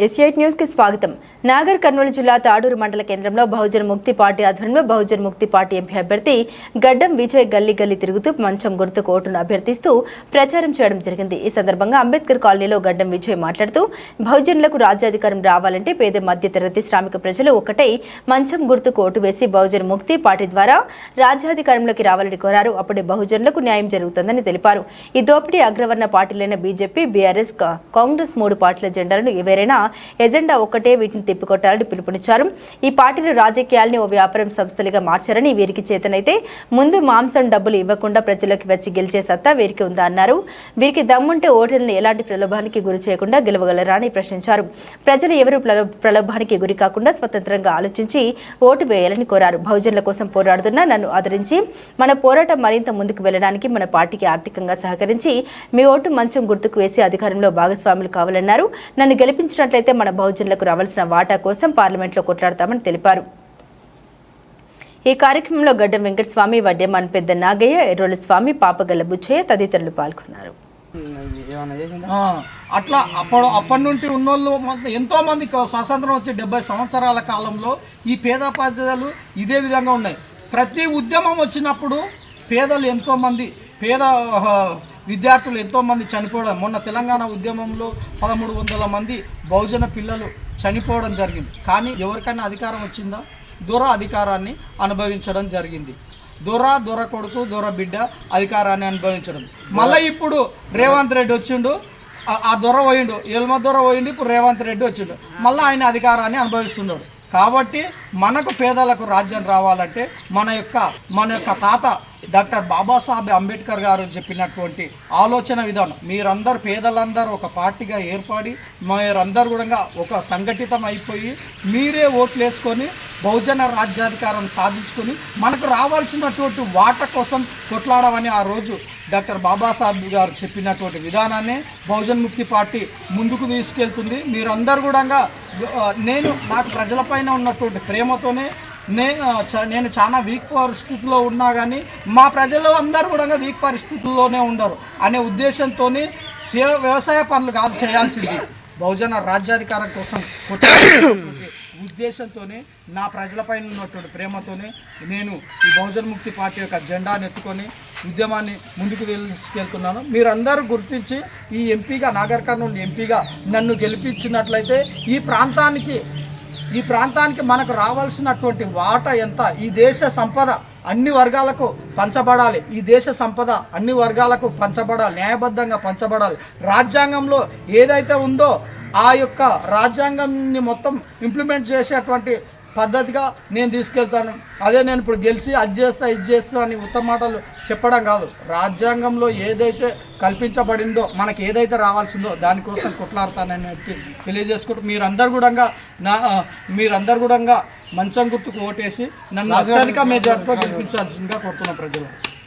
ఎస్ఐట్ న్యూస్కి స్వాగతం. నాగర్ కర్నూలు జిల్లా తాడూరు మండల కేంద్రంలో బహుజన్ ముక్తి పార్టీ ఆధ్వర్యంలో బహుజన్ ముక్తి పార్టీ ఎంపీ అభ్యర్థి గడ్డం విజయ్ గల్లీ గల్లీ తిరుగుతూ మంచం గుర్తుకు ఓటును అభ్యర్థిస్తూ ప్రచారం చేయడం జరిగింది. ఈ సందర్భంగా అంబేద్కర్ కాలనీలో గడ్డం విజయ్ మాట్లాడుతూ బహుజనులకు రాజ్యాధికారం రావాలంటే పేద మధ్యతరగతి శ్రామిక ప్రజలు ఒకటై మంచం గుర్తుకు ఓటు వేసి బహుజన్ ముక్తి పార్టీ ద్వారా రాజ్యాధికారంలోకి రావాలని కోరారు. అప్పుడే బహుజనులకు న్యాయం జరుగుతుందని తెలిపారు. ఈ దోపిడీ అగ్రవర్ణ పార్టీలైన బీజేపీ బీఆర్ఎస్ కా- కాంగ్రెస్ మూడు పార్టీల జెండాలను ఎవరైనా ఎజెండా ఒక్కటే వీటిని తిప్పికొట్టాలని పిలుపునిచ్చారు. ఈ పార్టీలు రాజకీయాల్ని ఓ వ్యాపారం సంస్థలుగా మార్చారని వీరికి చేతనైతే ముందు మాంసం డబ్బులు ఇవ్వకుండా ప్రజలకు వచ్చి గెలిచే సత్తా వీరికి ఉందా అన్నారు. వీరికి దమ్ముంటే ఓటర్లను ఎలాంటి ప్రలోభానికి గురి చేయకుండా గెలవగలరా అని ప్రశ్నించారు. ప్రజలు ఎవరు ప్రలోభానికి గురి కాకుండా స్వతంత్రంగా ఆలోచించి ఓటు వేయాలని కోరారు. బహుజనుల కోసం పోరాడుతున్న నన్ను ఆదరించి మన పోరాటం మరింత ముందుకు వెళ్ళడానికి మన పార్టీకి ఆర్థికంగా సహకరించి మీ ఓటు మంచం గుర్తుకు వేసి అధికారంలో భాగస్వాములు కావాలన్నారు. నన్ను గెలిపించినట్లయితే మన బహుజనులకు రావాల్సిన వాటా కోసం పార్లమెంట్లో కొట్లాడతామని తెలిపారు. ఈ కార్యక్రమంలో గడ్డం వెంకటస్వామి వడ్డేమాన్ పెద్ద నాగయ్య ఎర్రోళ్ళ స్వామి పాపగల్ల బుచ్చయ్య తదితరులు పాల్గొన్నారు. అట్లా అప్పుడు అప్పటి నుండి ఉన్నోళ్ళు ఎంతో మంది స్వాతంత్రం వచ్చే డెబ్బై సంవత్సరాల కాలంలో ఈ పేద ప్రజలు ఇదే విధంగా ఉన్నాయి. ప్రతి ఉద్యమం వచ్చినప్పుడు పేదలు ఎంతో మంది పేద విద్యార్థులు ఎంతోమంది చనిపోవడం. మొన్న తెలంగాణ ఉద్యమంలో పదమూడు వందల మంది బహుజన పిల్లలు చనిపోవడం జరిగింది. కానీ ఎవరికైనా అధికారం వచ్చిందా? దూర అధికారాన్ని అనుభవించడం జరిగింది. దొర దొర కొడుకు దొర బిడ్డ అధికారాన్ని అనుభవించడం. మళ్ళీ ఇప్పుడు రేవంత్ రెడ్డి వచ్చిండు. ఆ- ఆ దొర పోయిండు. ఎల్మ దొర పోయిండు. ఇప్పుడు రేవంత్ రెడ్డి వచ్చిండు. మళ్ళీ ఆయన అధికారాన్ని అనుభవిస్తున్నాడు. కాబట్టి మనకు పేదలకు రాజ్యం రావాలంటే మన యొక్క మన యొక్క తాత డాక్టర్ బాబాసాహెబ్ అంబేద్కర్ గారు చెప్పినటువంటి ఆలోచన విధానం. మీరందరూ పేదలందరూ ఒక పార్టీగా ఏర్పడి మీరందరూ కూడా ఒక సంఘటితం అయిపోయి మీరే ఓట్లు వేసుకొని బహుజన రాజ్యాధికారం సాధించుకొని మనకు రావాల్సినటువంటి వాట కోసం కొట్లాడమని ఆ రోజు డాక్టర్ బాబాసాహెబ్ గారు చెప్పినటువంటి విధానాన్ని బహుజన్ ముక్తి పార్టీ ముందుకు తీసుకెళ్తుంది. మీరందరూ కూడా నేను నాకు ప్రజలపైన ఉన్నటువంటి ప్రేమతోనే నేను చ- నేను చాలా వీక్ పరిస్థితిలో ఉన్నా కానీ మా ప్రజలు అందరూ కూడా వీక్ పరిస్థితుల్లోనే ఉండరు అనే ఉద్దేశంతో వ్యవసాయ పనులు కాదు చేయాల్సింది. బహుజన రాజ్యాధికారం కోసం ఉద్దేశంతో నా ప్రజలపై ఉన్నటువంటి ప్రేమతోనే నేను ఈ బహుజన్ ముక్తి పార్టీ యొక్క జెండాను ఎత్తుకొని ఉద్యమాన్ని ముందుకు తీసుకెళ్తున్నాను. మీరందరూ గుర్తించి ఈ ఎంపీగా నాగర్ కర్నూలు ఎంపీగా నన్ను గెలిపించినట్లయితే ఈ ప్రాంతానికి ఈ ప్రాంతానికి మనకు రావాల్సినటువంటి వాటా ఎంత? ఈ దేశ సంపద అన్ని వర్గాలకు పంచబడాలి. ఈ దేశ సంపద అన్ని వర్గాలకు పంచబడాలి. న్యాయబద్ధంగా పంచబడాలి. రాజ్యాంగంలో ఏదైతే ఉందో ఆ యొక్క రాజ్యాంగాన్ని మొత్తం ఇంప్లిమెంట్ చేసేటువంటి పద్ధతిగా నేను తీసుకెళ్తాను. అదే నేను ఇప్పుడు గెలిచి అది చేస్తా ఇది చేస్తా అని ఉత్తమ మాటలు చెప్పడం కాదు. రాజ్యాంగంలో ఏదైతే కల్పించబడిందో మనకి ఏదైతే రావాల్సిందో దానికోసం కొట్లాడతానని తెలియజేసుకుంటూ మీరందరూ కూడా నా మీరందరూ కూడా మంచం గుర్తుకు ఓటేసి నన్ను అత్యధిక మెజార్టీతో గెలిపించాల్సిందిగా కోరుతున్న ప్రజలు.